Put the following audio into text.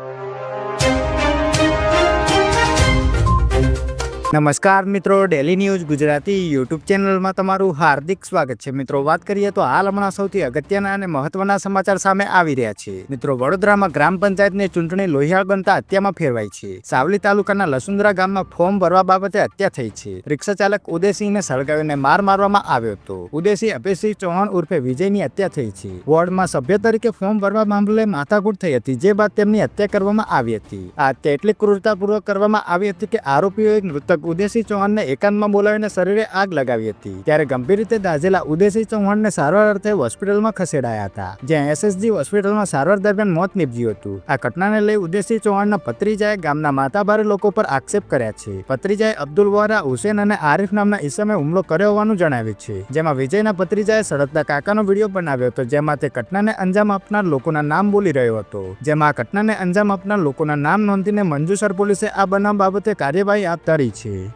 you. નમસ્કાર મિત્રો daily news Gujarati YouTube ચેનલમાં તમારું હાર્દિક સ્વાગત છે. મિત્રો, વાત કરીએ તો હાલ હમણાં સૌથી અગત્યના અને મહત્વના સમાચાર સામે આવી રહ્યા છે. મિત્રો, વડોદરામાં ગ્રામ પંચાયતની ચૂંટણી લોહિયાળ બનતા હત્યામાં ફેરવાઈ છે. સાવલી તાલુકાના લસુંદરા ગામમાં ફોર્મ ભરવા બાબતે હત્યા થઈ છે. રિક્ષા ચાલક ઉદયસિંહને સળગાવીને માર મારવામાં આવ્યો હતો. ઉદયસિંહ અભયસિંહ ચૌહાણ ઉર્ફે વિજયની હત્યા થઈ છે. વોર્ડમાં સભ્ય તરીકે ફોર્મ ભરવા મામલે માથાકૂટ થઈ હતી, જે બાદ તેમની હત્યા કરવામાં આવી હતી. આ હત્યા એટલી ક્રૂરતાપૂર્વક કરવામાં આવી હતી કે આરોપીઓએ મૃતક ઉદયસિંહ ચૌહાણને એકાંતમાં બોલાવીને શરીરે આગ લગાવી હતી. ત્યારે ગંભીર રીતે દાઝેલા ઉદયસિંહ ચૌહાણને સારવાર અર્થે હોસ્પિટલમાં ખસેડાયા હતા, જ્યાં એસએસજી હોસ્પિટલમાં સારવાર દરમિયાન મોત નીપજ્યું હતું. આ ઘટનાને લઈ ઉદયસિંહ ચૌહાણના ભત્રીજાએ ગામના માતાભારે લોકો પર આક્ષેપ કર્યા છે. ભત્રીજાએ અબ્દુલ વોરા હુસેન અને આરિફ નામના ઈસમે હુમલો કર્યો હોવાનું જણાવ્યું છે. જેમાં વિજયના ભત્રીજાએ સડકતા કાકાનો વીડિયો બનાવ્યો હતો, જેમાં તે ઘટનાને અંજામ આપનાર લોકોના નામ બોલી રહ્યો હતો. જેમાં આ ઘટનાને અંજામ આપનાર લોકોના નામ નોંધીને મંજુસર પોલીસે આ બનાવ બાબતે કાર્યવાહી હાથ ધરી છે. Oke.